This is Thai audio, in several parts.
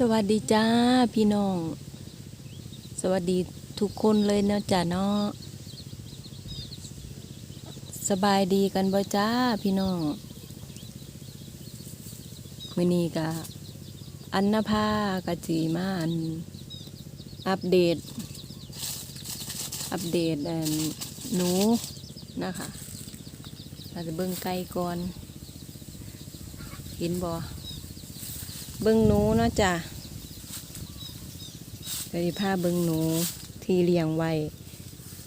สวัสดีจ้าพี่น้อง สวัสดีทุกคนเลยเนาะจ้าเนาะสบายดีกันบ่จ้าพี่น้องมือนี้ก็อันนภากะจีมาอันอัปเดต อัปเดตอันหนูนะคะเราจจะเบิ่งไก่ก่อนเห็นบ่ เบิ้งหนูเนาะจ้ะเดี๋ยวสิพาเบิ้งหนูที่เลี้ยงไว้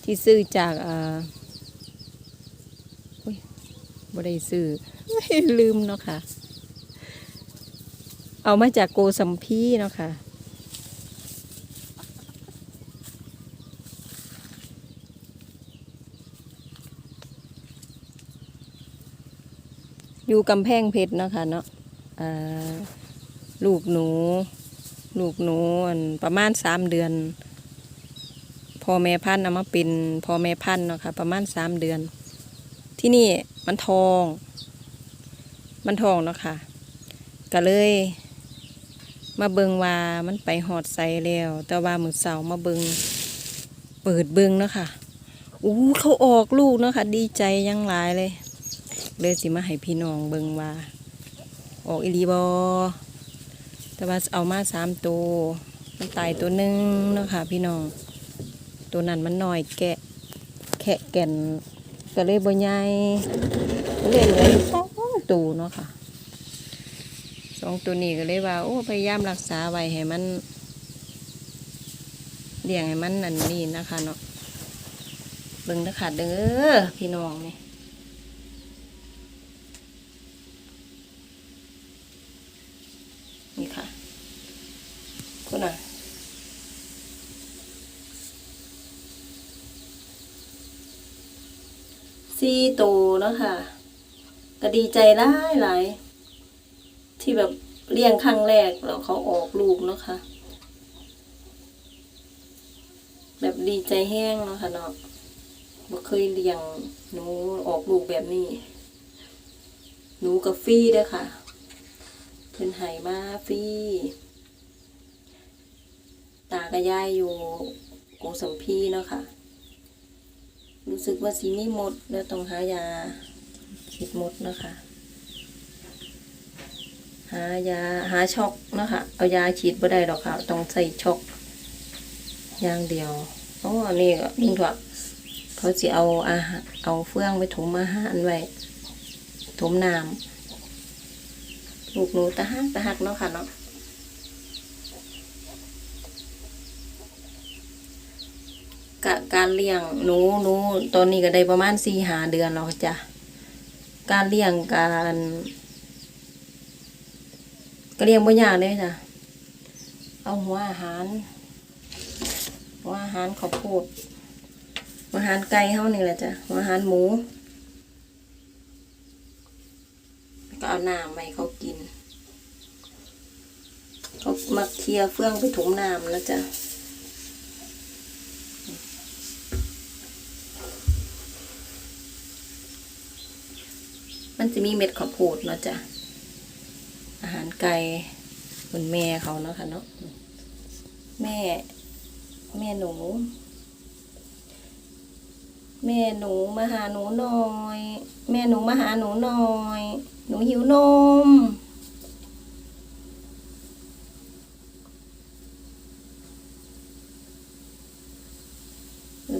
ที่ซื้อจากเอ่อโอ้ยบ่ได้ซื้อลืมเนาะค่ะ เอามาจากโกสัมพีเนาะค่ะอยู่กำแพงเพชรเนาะค่ะเนาะอ่า ลูกหนู ลูกหนูประมาณสามเดือนพ่อแม่พันธุ์เอามาเป็นพ่อแม่พันธุ์เนาะค่ะประมาณสามเดือน ที่นี่มันทอง มันทองเนาะค่ะก็เลย มาเบิงว่ามันไปหอดใสแล้ว แต่ว่ามือเสามาเบิงเปิดเบิงเนาะค่ะอู้เขาออกลูกเนาะค่ะดีใจยังหลายเลย เลยสิมาให้พี่น้องเบิงว่า ออกอีลีบอ แต่ว่าเอามาสามตัวมันตายตัวหนึ่งเนาะค่ะพี่น้อง ตัวนั้นมันหน้อยแกะแคะแก่นก็เลยบ่ใหญ่ก็เลยเหลือสองตัวเนาะค่ะสองตัวนี้ก็เลยว่าโอ้พยายามรักษาไว้ให้มันเลี้ยงให้มันนั่นนี่นะคะเนาะเบิ่งนะคะเด้อพี่น้องนี่นี่ค่ะ คุณอะ ซีโตเนาะค่ะ ก็ดีใจหลายหลายที่แบบเลี้ยงครั้งแรกแล้วเขาออกลูกเนาะค่ะ แบบดีใจแห้งเนาะค่ะเนาะบ่เคยเลี้ยงหนูออกลูกแบบนี้ หนูกับฟรีเด้อค่ะเพิ่นไห้มาฟรีตากับยายอยู่โกสัมพีเนาะค่ะ รู้สึกว่าสีมีมดแล้วต้องหายาฉีดหมดนะคะ หายาหาช็อกนะคะเอายาฉีดบ่ได้หรอกค่ะ ต้องใส่ช็อกอย่างเดียวโอ้อันนี้ก็ลุงถั่วเขาจะเอาอาหารเอาเฟื่องไปถมอาหารไว้ถมน้ำลูกหนูตะหักตะหักเนาะค่ะเนาะ กะการเลี้ยงหนูหนูตอนนี้ก็ได้ประมาณสี่หาเดือนแล้วจ้ะการเลี้ยงการก็เลี้ยงบ่ยากเลยจ้ะเอาหัวอาหารหัวอาหารข้าวโพดหัวอาหารไก่เฮานี่แหละจ้ะหัวอาหารหมูก็เอาน้ำไปเขากิน เขามาเคลียเฟื่องไปถุงน้ำแล้วจ้ะ มันจะมีเม็ดข้าวโพดเนาะจ้ะอาหารไก่เหมือนแม่เขาเนาะค่ะเนาะแม่ แม่หนู แม่หนูมาหาหนูหน่อย แม่หนูมาหาหนูหน่อย หนูหิวนม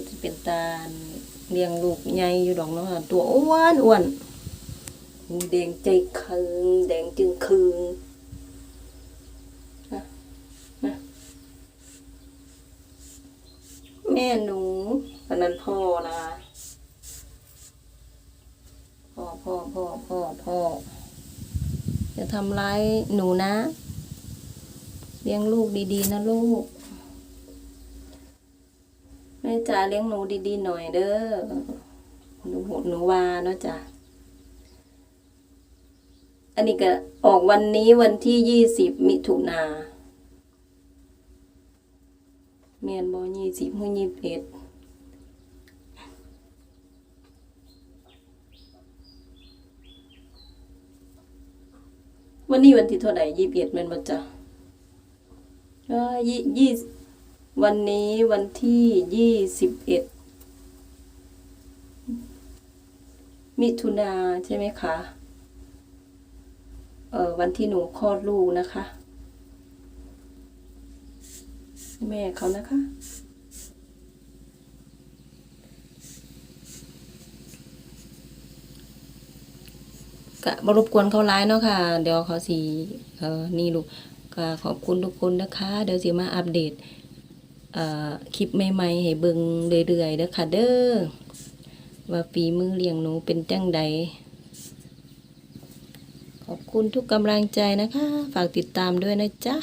จะเป็นตาเลี้ยงลูกใหญ่อยู่ดอกเนาะตัวอ้วนอ้วนหู แดงใจคืงแดงจึงคืงนะนะแม่หนูอันนั้นพ่อนะคะพ่อพ่อพ่อพ่อพ่อจะทำร้ายหนูนะ เลี้ยงลูกดีๆ นะลูกแม่จ๋าเลี้ยงหนูดีๆหน่อยเด้อหนูหนูวาเนาะจ้ะ อันนี้ก็ออกวันนี้วันที่ยี่สิบมิถุนาเมียนบอยี่สิบหุ่ยี่สิบเอ็ดวันนี้วันที่เท่าไหร่ยี่สิบเอ็ดแมันบ่จ้ะยี่ยี่วันนี้วันที่ยี่สิบเอ็ดมิถุนาใช่ไหมคะ เออวันที่หนูคลอดลูกนะคะ แม่เขานะคะ กะบรบกวนเขาร้ายเนาะค่ะ เดี๋ยวเขาสีเออนี่ลูกก็ขอบคุณทุกคนนะคะ เดี๋ยวสิมาอัปเดตคลิปใหม่ๆให้เบิ่งเรื่อยๆเด้อค่ะเด้อว่าฝีมือเลี้ยงหนูเป็นจังใด คุณทุกกำลังใจนะคะ ฝากติดตามด้วยนะจ๊ะ